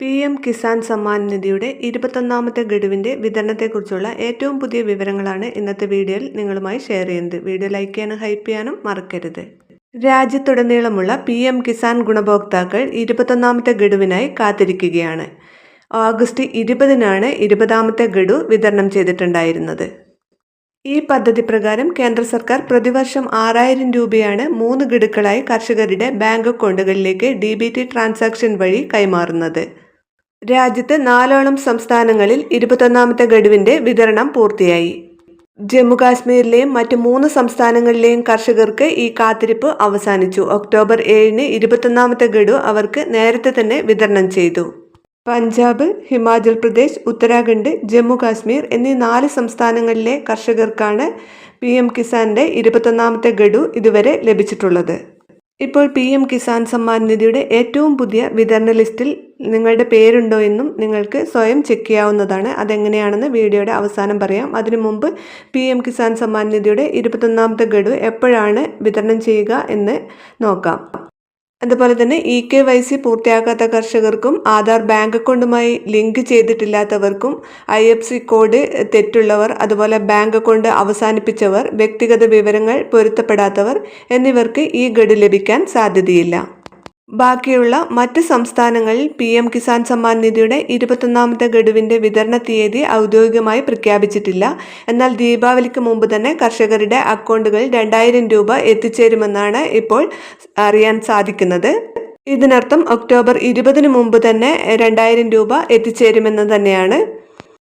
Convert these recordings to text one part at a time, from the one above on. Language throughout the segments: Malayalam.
പി എം കിസാൻ സമ്മാൻ നിധിയുടെ ഇരുപത്തൊന്നാമത്തെ ഗഡുവിന്റെ വിതരണത്തെക്കുറിച്ചുള്ള ഏറ്റവും പുതിയ വിവരങ്ങളാണ് ഇന്നത്തെ വീഡിയോയിൽ നിങ്ങളുമായി ഷെയർ ചെയ്യുന്നത്. വീഡിയോ ലൈക്ക് ചെയ്യാനും ഹൈപ്പ് ചെയ്യാനും മറക്കരുത്. രാജ്യത്തുടനീളമുള്ള പി എം കിസാൻ ഗുണഭോക്താക്കൾ ഇരുപത്തൊന്നാമത്തെ ഗഡുവിനായി കാത്തിരിക്കുകയാണ്. ഓഗസ്റ്റ് ഇരുപതിനാണ് ഇരുപതാമത്തെ ഗഡു വിതരണം ചെയ്തിട്ടുണ്ടായിരുന്നത്. ഈ പദ്ധതി പ്രകാരം കേന്ദ്ര സർക്കാർ പ്രതിവർഷം ആറായിരം രൂപയാണ് മൂന്ന് ഗഡുക്കളായി കർഷകരുടെ ബാങ്ക് അക്കൗണ്ടുകളിലേക്ക് ഡി ബി ടി ട്രാൻസാക്ഷൻ വഴി കൈമാറുന്നത്. രാജ്യത്ത് നാലോളം സംസ്ഥാനങ്ങളിൽ ഇരുപത്തൊന്നാമത്തെ ഗഡുവിന്റെ വിതരണം പൂർത്തിയായി. ജമ്മുകാശ്മീരിലെയും മറ്റ് മൂന്ന് സംസ്ഥാനങ്ങളിലെയും കർഷകർക്ക് ഈ കാത്തിരിപ്പ് അവസാനിച്ചു. ഒക്ടോബർ ഏഴിന് ഇരുപത്തൊന്നാമത്തെ ഗഡു അവർക്ക് നേരത്തെ തന്നെ വിതരണം ചെയ്തു. പഞ്ചാബ് ഹിമാചൽ പ്രദേശ് ഉത്തരാഖണ്ഡ് ജമ്മു കാശ്മീർ എന്നീ നാല് സംസ്ഥാനങ്ങളിലെ കർഷകർക്കാണ് പി എം കിസാന്റെ ഇരുപത്തൊന്നാമത്തെ ഗഡു ഇതുവരെ ലഭിച്ചിട്ടുള്ളത്. ഇപ്പോൾ പി എം കിസാൻ സമ്മാൻ നിധിയുടെ ഏറ്റവും പുതിയ വിതരണ ലിസ്റ്റിൽ നിങ്ങളുടെ പേരുണ്ടോ എന്നും നിങ്ങൾക്ക് സ്വയം ചെക്ക് ചെയ്യാവുന്നതാണ്. അതെങ്ങനെയാണെന്ന് വീഡിയോയുടെ അവസാനം പറയാം. അതിനു മുമ്പ് പി എം കിസാൻ സമ്മാൻ നിധിയുടെ ഇരുപത്തൊന്നാമത്തെ ഗഡു എപ്പോഴാണ് വിതരണം ചെയ്യുക എന്ന് നോക്കാം. അതുപോലെ തന്നെ ഇ കെ വൈ സി പൂർത്തിയാക്കാത്ത കർഷകർക്കും ആധാർ ബാങ്ക് അക്കൗണ്ടുമായി ലിങ്ക് ചെയ്തിട്ടില്ലാത്തവർക്കും ഐ എഫ് സി കോഡ് തെറ്റുള്ളവർ അതുപോലെ ബാങ്ക് അക്കൗണ്ട് അവസാനിപ്പിച്ചവർ വ്യക്തിഗത വിവരങ്ങൾ പൊരുത്തപ്പെടാത്തവർ എന്നിവർക്ക് ഈ ഗഡു ലഭിക്കാൻ സാധ്യതയില്ല. ബാക്കിയുള്ള മറ്റ് സംസ്ഥാനങ്ങളിൽ പി എം കിസാൻ സമ്മാൻ നിധിയുടെ ഇരുപത്തൊന്നാമത്തെ ഗഡുവിന്റെ വിതരണ തീയതി ഔദ്യോഗികമായി പ്രഖ്യാപിച്ചിട്ടില്ല. എന്നാൽ ദീപാവലിക്ക് മുമ്പ് തന്നെ കർഷകരുടെ അക്കൗണ്ടുകളിൽ രണ്ടായിരം രൂപ എത്തിച്ചേരുമെന്നാണ് ഇപ്പോൾ അറിയാൻ സാധിക്കുന്നത്. ഇതിനർത്ഥം ഒക്ടോബർ ഇരുപതിന് മുമ്പ് തന്നെ രണ്ടായിരം രൂപ എത്തിച്ചേരുമെന്ന് തന്നെയാണ്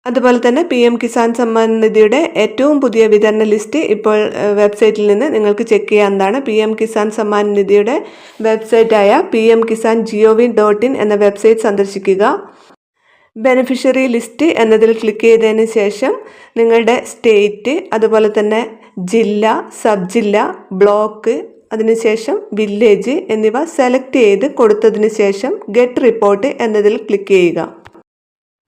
അതുപോലെ തന്നെ പി എം കിസാൻ സമ്മാൻ നിധിയുടെ ഏറ്റവും പുതിയ വിതരണ ലിസ്റ്റ് ഇപ്പോൾ വെബ്സൈറ്റിൽ നിന്ന് നിങ്ങൾക്ക് ചെക്ക് ചെയ്യാവുന്നതാണ്. പി എം കിസാൻ സമ്മാൻ നിധിയുടെ വെബ്സൈറ്റായ P M Kisan gov dot in എന്ന വെബ്സൈറ്റ് സന്ദർശിക്കുക. ബെനിഫിഷ്യറി ലിസ്റ്റ് എന്നതിൽ ക്ലിക്ക് ചെയ്തതിന് ശേഷം നിങ്ങളുടെ സ്റ്റേറ്റ് അതുപോലെ തന്നെ ജില്ല സബ് ജില്ല ബ്ലോക്ക് അതിനുശേഷം വില്ലേജ് എന്നിവ സെലക്ട് ചെയ്ത് കൊടുത്തതിന് ശേഷം ഗെറ്റ് റിപ്പോർട്ട് എന്നതിൽ ക്ലിക്ക് ചെയ്യുക.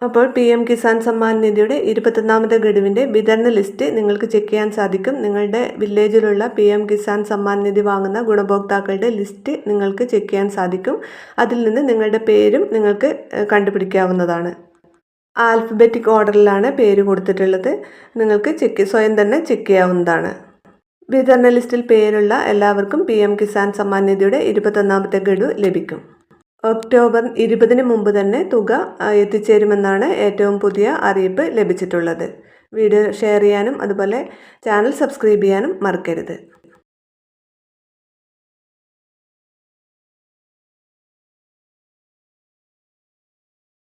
അപ്പോൾ പി എം കിസാൻ സമ്മാൻ നിധിയുടെ ഇരുപത്തൊന്നാമത്തെ ഗഡുവിന്റെ വിതരണ ലിസ്റ്റ് നിങ്ങൾക്ക് ചെക്ക് ചെയ്യാൻ സാധിക്കും. നിങ്ങളുടെ വില്ലേജിലുള്ള പി എം കിസാൻ സമ്മാൻ നിധി വാങ്ങുന്ന ഗുണഭോക്താക്കളുടെ ലിസ്റ്റ് നിങ്ങൾക്ക് ചെക്ക് ചെയ്യാൻ സാധിക്കും. അതിൽ നിന്ന് നിങ്ങളുടെ പേരും നിങ്ങൾക്ക് കണ്ടുപിടിക്കാവുന്നതാണ്. ആൽഫബറ്റിക് ഓർഡറിലാണ് പേര് കൊടുത്തിട്ടുള്ളത്. നിങ്ങൾക്ക് ചെക്ക് സ്വയം തന്നെ ചെക്ക് ചെയ്യാവുന്നതാണ്. വിതരണ ലിസ്റ്റിൽ പേരുള്ള എല്ലാവർക്കും പി എം കിസാൻ സമ്മാൻ നിധിയുടെ ഇരുപത്തൊന്നാമത്തെ ഗഡു ലഭിക്കും. ഒക്ടോബർ ഇരുപതിന് മുമ്പ് തന്നെ തുക എത്തിച്ചേരുമെന്നാണ് ഏറ്റവും പുതിയ അറിയിപ്പ് ലഭിച്ചിട്ടുള്ളത്. വീഡിയോ ഷെയർ ചെയ്യാനും അതുപോലെ ചാനൽ സബ്സ്ക്രൈബ് ചെയ്യാനും മറക്കരുത്.